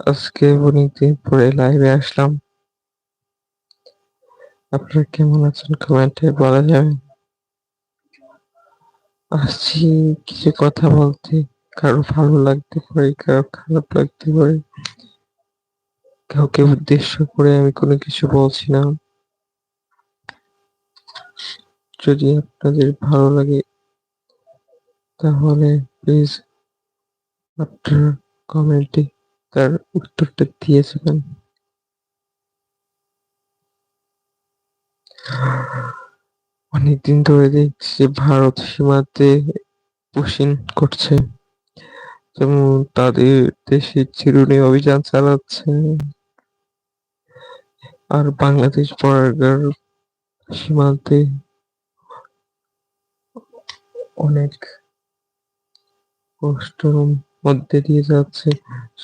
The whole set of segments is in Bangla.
আজকে অনেকদিন পরে লাইভে আসলাম। আপনারা কেমন আছেন কমেন্টে বলা যাবে। আসছি কিছু কথা বলতে, কারও ভালো লাগতে পারে, কারও খারাপ লাগতে পারে। কাউকে উদ্দেশ্য করে আমি কোনো কিছু বলছি না। যদি আপনাদের ভালো লাগে, তাহলে প্লিজ আপনার কমেন্টে তার উত্তরটা দিয়ে যাবেন অনেকদিন ধরে দেখছি ভারত সীমান্তে পুশিন করছে। যেমন তাদের দেশে চিরুনি অভিযান চালাচ্ছে। আর বাংলাদেশ বর্ডার সীমান্তে অনেক কষ্টের মধ্যে দিয়ে যাচ্ছে।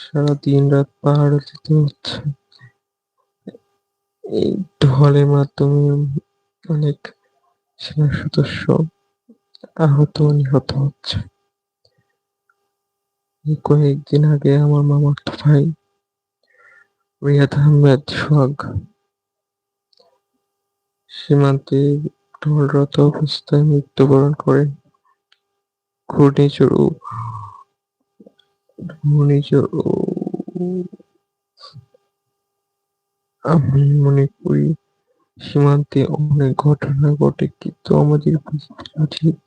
সারা দিন রাত পাহাড়ে যেতে হচ্ছে। এই ঢলের মাধ্যমে অনেক সেনা সদস্য আহত, নিহত হচ্ছে। কয়েকদিন আগে আমার মামাতো ভাই রিয়াদ আহমেদ সোহাগ সীমান্তে ঢলরত অবস্থায় মৃত্যুবরণ করে ঘূর্ণিঝড় ঘূর্ণিঝড় আমি মনে করি সীমান্তে অনেক ঘটনা ঘটে, কিন্তু আমাদের বুঝতে উচিত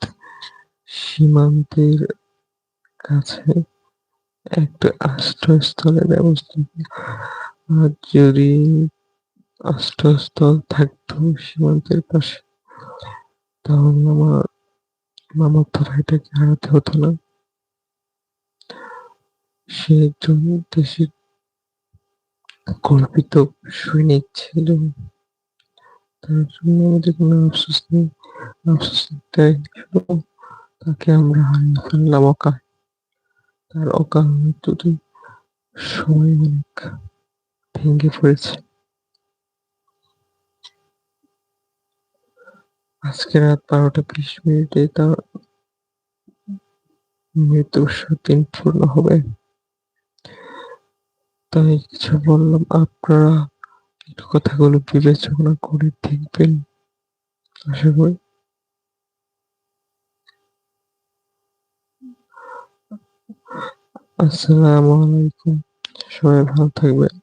সীমান্তের কাছে একটা আশ্রয়স্থলের ব্যবস্থা আর যদি আশ্রয়স্থল থাকতো সীমান্তের পাশে, তাহলে আমার মামাতো ভাইটাকে হারাতে হতো না। সে একজন দেশের গর্বিত সৈনিক ছিল। তার জন্য আমাদের কোনো আফসোস নেই। আফসোস তাকে আমরা হারিয়ে ফেললাম অকাল। তার অকাল মৃত্যুতে সবাই অনেক ভেঙে পড়েছে। আজকে রাত বারোটা বিশ মিনিটে তার মৃত্যুর দিন পূর্ণ হবে। তাই কিছু বললাম। আপনারা একটু কথাগুলো বিবেচনা করে দেখবেন। আশা করি। আসসালামু আলাইকুম। সবাই ভালো থাকবেন।